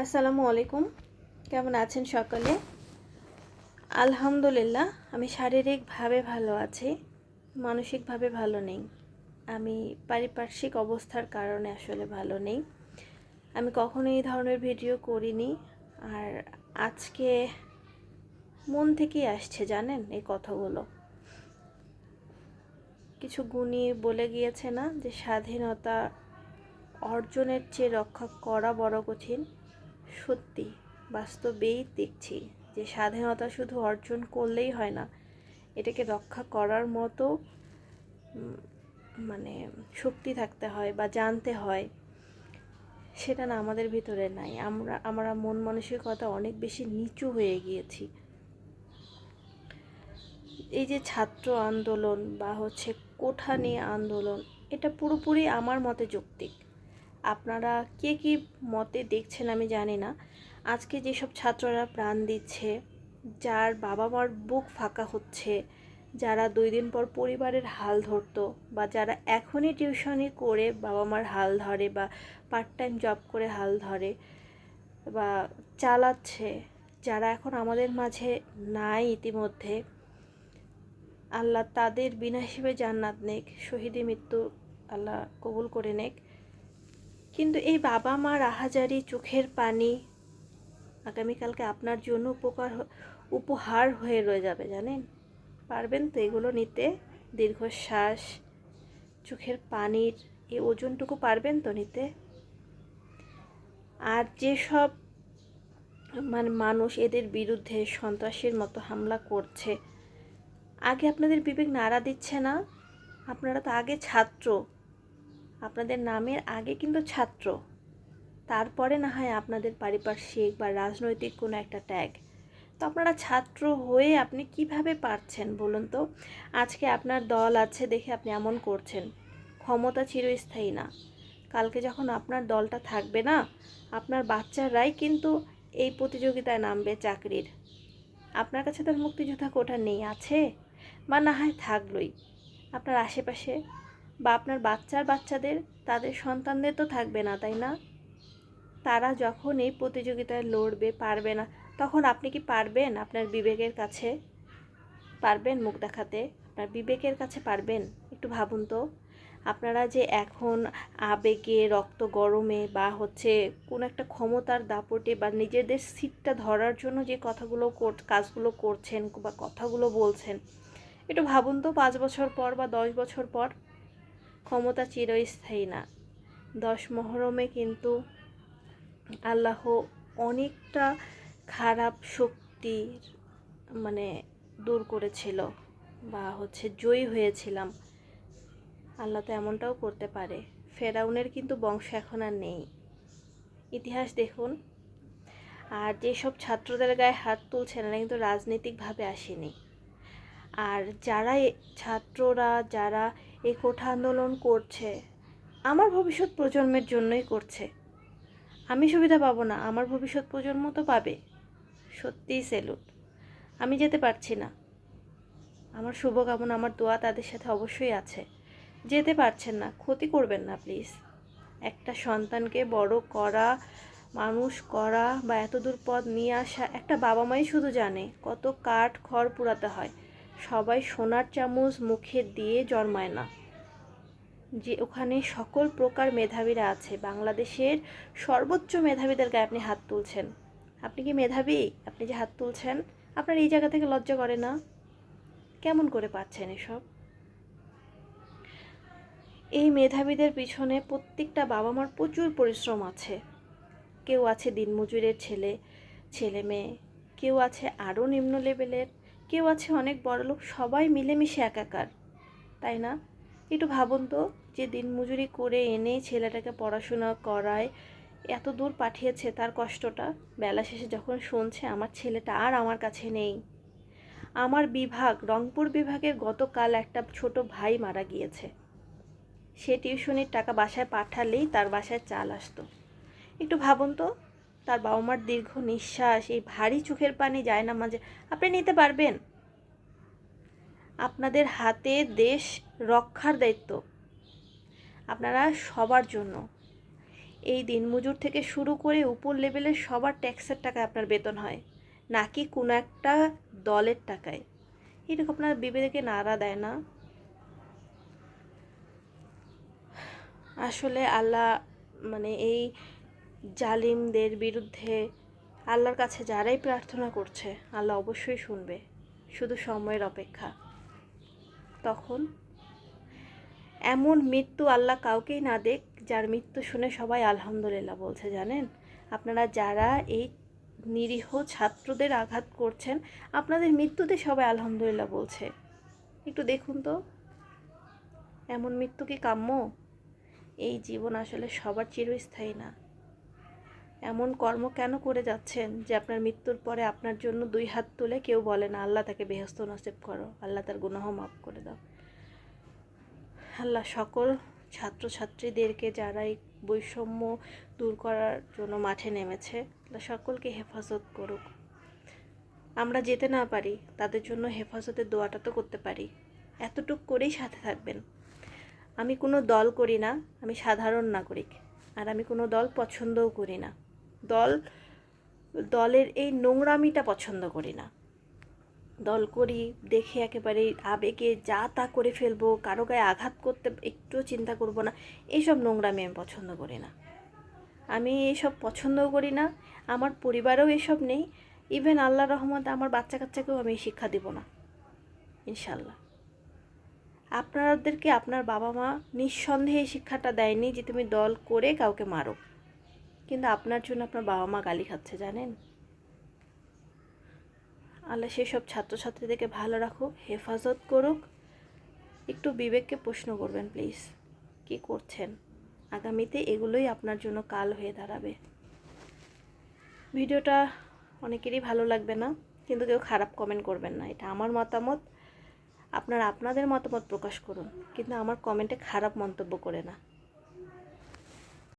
আসসালামু আলাইকুম। কেমন আছেন সকলে? আলহামদুলিল্লাহ, আমি শারীরিকভাবে ভালো আছি, মানসিকভাবে ভালো নেই। আমি পারিপার্শ্বিক অবস্থার কারণে আসলে ভালো নেই। আমি কখনো এই ধরনের ভিডিও করিনি, আর আজকে মন থেকেই আসছে, জানেন এই কথাগুলো। কিছু গুণী বলে গিয়েছে না যে স্বাধীনতা অর্জনের চেয়ে রক্ষা করা বড় কঠিন। সত্যি, বাস্তবেই দেখছি যে স্বাধীনতা শুধু অর্জন করলেই হয় না, এটাকে রক্ষা করার মতো মানে শক্তি থাকতে হয় বা জানতে হয়, সেটা না আমাদের ভিতরে নাই। আমরা আমরা মন মানসিকতা অনেক বেশি নিচু হয়ে গিয়েছি। এই যে ছাত্র আন্দোলন বা হচ্ছে কোঠা নিয়ে আন্দোলন, এটা পুরোপুরি আমার মতে যৌক্তিক। আপনারা কে কী মতে দেখছেন আমি জানি না। আজকে যেসব ছাত্ররা প্রাণ দিচ্ছে, যার বাবা মার বুক ফাঁকা হচ্ছে, যারা দুই দিন পর পরিবারের হাল ধরতো বা যারা এখনই টিউশনি করে বাবা মার হাল ধরে বা পার্ট টাইম জব করে হাল ধরে বা চালাচ্ছে, যারা এখন আমাদের মাঝে নাই ইতিমধ্যে, আল্লাহ তাদের বিনা হিসেবে জান্নাত নেক শহীদি মৃত্যু আল্লাহ কবুল করে নেক। কিন্তু এই বাবা মার আহাজারি, চোখের পানি আগামীকালকে আপনার জন্য উপকার উপহার হয়ে রয়ে যাবে, জানেন? পারবেন তো এগুলো নিতে? দীর্ঘশ্বাস, চোখের পানির এই ওজনটুকু পারবেন তো নিতে? আর যেসব মানে মানুষ এদের বিরুদ্ধে সন্ত্রাসীর মতো হামলা করছে, আগে আপনাদের বিবেক নাড়া দিচ্ছে না? আপনারা তো আগে ছাত্র। আপনাদের নামের আগে কিন্তু ছাত্র। তারপরে না হয় আপনাদের পারিপার্শ্বিক বা রাজনৈতিক কোনো একটা ট্যাগ তো আপনারা ছাত্র হয়ে আপনি কীভাবে পারছেন বলুন তো? আজকে আপনার দল আছে দেখে আপনি এমন করছেন। ক্ষমতা চিরস্থায়ী না। কালকে যখন আপনার দলটা থাকবে না, আপনার বাচ্চারাই কিন্তু এই প্রতিযোগিতায় নামবে চাকরির। আপনার কাছে তার মুক্তিযোদ্ধা কোটা নেই, আছে? বা না হয় থাকলোই। আপনার আশেপাশে বা আপনার বাচ্চার বাচ্চাদের, তাদের সন্তানদের তো থাকবে না, তাই না? তারা যখন এই প্রতিযোগিতায় লড়বে, পারবে না, তখন আপনি কি পারবেন আপনার বিবেকের কাছে? পারবেন মুখ দেখাতে? আপনার বিবেকের কাছে পারবেন? একটু ভাবুন তো। আপনারা যে এখন আবেগে, রক্ত গরমে বা হচ্ছে কোনো একটা ক্ষমতার দাপটে বা নিজেদের সিটটা ধরার জন্য যে কথাগুলো কাজগুলো করছেন বা কথাগুলো বলছেন, একটু ভাবুন তো পাঁচ বছর পর বা দশ বছর পর ক্ষমতা চিরস্থায়ী না। দশ মহরমে কিন্তু আল্লাহ অনেকটা খারাপ শক্তির মানে দূর করেছিল বা হচ্ছে জয়ী হয়েছিলাম। আল্লাহ তো এমনটাও করতে পারে। ফেরাউনের কিন্তু বংশ এখন আর নেই। ইতিহাস দেখুন। আর যেসব ছাত্রদের গায়ে হাত তুলছেন না কিন্তু রাজনৈতিকভাবে আসেনি। আর যারা ছাত্ররা, যারা এই কোঠা আন্দোলন করছে। আমার ভবিষ্যৎ প্রজন্মের জন্যই করছে। আমি সুবিধা পাবো না, আমার ভবিষ্যৎ প্রজন্ম তো পাবে। সত্যিই সেলুট। আমি যেতে পারছি না। আমার শুভকামনা, আমার দোয়া তাদের সাথে অবশ্যই আছে। যেতে পারছেন না, ক্ষতি করবেন না, প্লিজ। একটা সন্তানকে বড় করা, মানুষ করা বা এত দূর পথ নিয়ে আসা, একটা বাবা মাই শুধু জানে কত কাঠ খড় পুরাতে হয়। সবাই সোনার চামচ মুখে দিয়ে জন্মায় না। যে ওখানে সকল প্রকার মেধাবীরা আছে, বাংলাদেশের সর্বোচ্চ মেধাবীদের গায়ে আপনি হাত তুলছেন। আপনি কি মেধাবী? আপনি যে হাত তুলছেন, আপনার এই জায়গা থেকে লজ্জা করে না? কেমন করে পাচ্ছেন এসব? এই মেধাবীদের পিছনে প্রত্যেকটা বাবা মার প্রচুর পরিশ্রম আছে। কেউ আছে দিনমজুরের ছেলে ছেলে মেয়ে, কেউ আছে আরও নিম্ন লেভেলের কেউ আছে অনেক বড়লোক, সবাই মিলেমিশে একাকার, তাই না? একটু ভাবুন তো, যে দিনমজুরি করে এনে ছেলেটাকে পড়াশোনা করায়, এত দূর পাঠিয়েছে তার কষ্টটা। বেলা শেষে যখন শুনছে আমার ছেলেটা আর আমার কাছে নেই। আমার বিভাগ, রংপুর বিভাগে গতকাল একটা ছোট ভাই মারা গিয়েছে। সে টিউশনির টাকা বাসায় পাঠালেই তার বাসায় চাল আসতো। একটু ভাবুন তো তার বাবা মার দীর্ঘ নিঃশ্বাস, এই ভারী চোখের পানি যায় না মাঝে। আপনি নিতে পারবেন। আপনাদের হাতে দেশ রক্ষার দায়িত্ব। আপনারা সবার জন্য। এই দিনমজুর থেকে শুরু করে উপর লেভেলের সবার ট্যাক্সের টাকায় আপনার বেতন হয়, নাকি কোনো একটা দলের টাকায়। এরকম আপনার বিবেকে নাড়া দেয় না। আসলে আল্লাহ মানে এই জালিমদের বিরুদ্ধে আল্লাহর কাছে যারাই প্রার্থনা করছে, আল্লাহ অবশ্যই শুনবে। শুধু সময়ের অপেক্ষা। তখন এমন মৃত্যু আল্লাহ কাউকেই না দেখ, যার মৃত্যু শুনে সবাই আলহামদুলিল্লাহ বলছে, জানেন? আপনারা যারা এই নিরীহ ছাত্রদের আঘাত করছেন, আপনাদের মৃত্যুতে সবাই আলহামদুলিল্লাহ বলছে। একটু দেখুন তো, এমন মৃত্যু কি কাম্য? এই জীবন আসলে সবার চিরস্থায়ী না। এমন কর্ম কেন করে যাচ্ছেন যে আপনার মৃত্যুর পরে আপনার জন্য দুই হাত তুলে কেউ বলে না, আল্লাহ তাকে বেহস্ত নসিব করো, আল্লাহ তার গুনাহ মাফ করে দাও। আল্লাহ সকল ছাত্রছাত্রীদেরকে যারা এই বৈষম্য দূর করার জন্য মাঠে নেমেছে, আল্লাহ সকলকে হেফাজত করুক। আমরা যেতে না পারি, তাদের জন্য হেফাজতের দোয়াটা তো করতে পারি। এতটুক করেই সাথে থাকবেন। আমি কোনো দল করি না, আমি সাধারণ নাগরিক। আর আমি কোনো দল পছন্দও করি না। দল, দলের এই নোংরামিটা পছন্দ করি না। দল করি, দেখে একেবারে আবেগে যা তা করে ফেলব, কারও গায়ে আঘাত করতে একটুও চিন্তা করব না, এইসব নোংরামি আমি পছন্দ করি না। আমি এইসব পছন্দও করি না, আমার পরিবারেও এসব নেই, ইভেন আল্লাহ রহমত আমার বাচ্চা কাচ্চাকেও আমি শিক্ষা দিব না, ইনশাল্লাহ। আপনাদেরকে আপনার বাবা মা নিঃসন্দেহে শিক্ষাটা দেয়নি যে তুমি দল করে কাউকে মারো। কিন্তু আপনার জন্য আপনার বাবা মা গালি খাচ্ছে, জানেন? আল্লাহ সেসব ছাত্রছাত্রীদেরকে ভালো রাখুক, হেফাজত করুক। একটু বিবেককে প্রশ্ন করবেন প্লিজ কি করছেন? আগামীতে এগুলোই আপনার জন্য কাল হয়ে দাঁড়াবে। ভিডিওটা অনেকেরই ভালো লাগবে না, কিন্তু কেউ খারাপ কমেন্ট করবেন না। এটা আমার মতামত। আপনারা আপনাদের মতামত প্রকাশ করুন, কিন্তু আমার কমেন্টে খারাপ মন্তব্য করে না।